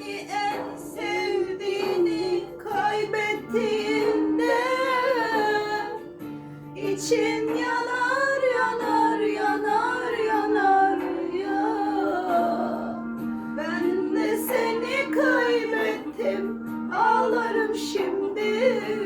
En sevdiğini kaybettiğinde için yanar yanar yanar yanar ya. Ben de seni kaybettim ağlarım şimdi.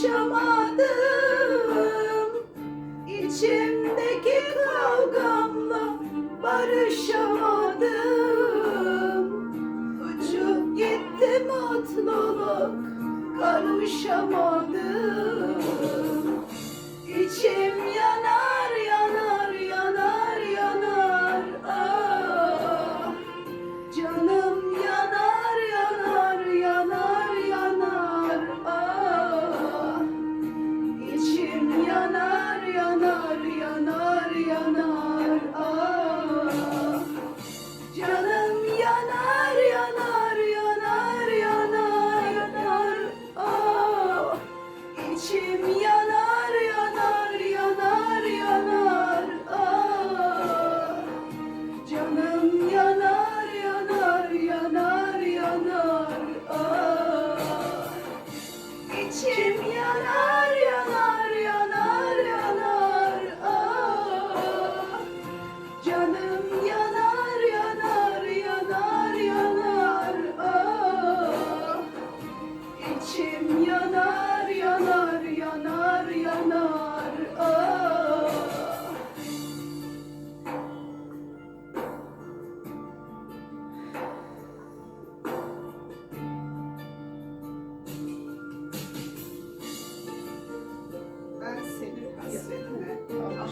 barışamadım İçimdeki kavgamla barışamadım. Uçup gitti mutluluk karışamadım. İçim ya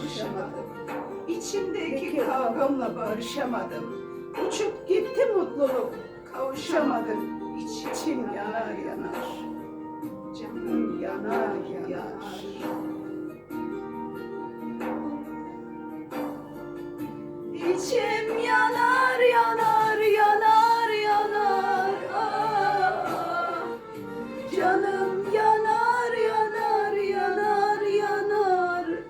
alışamadım. İçimdeki kavgamla barışamadım. Uçup gitti mutluluk, kavuşamadım. İçim yanar yanar, canım yanar yanar. İçim yanar.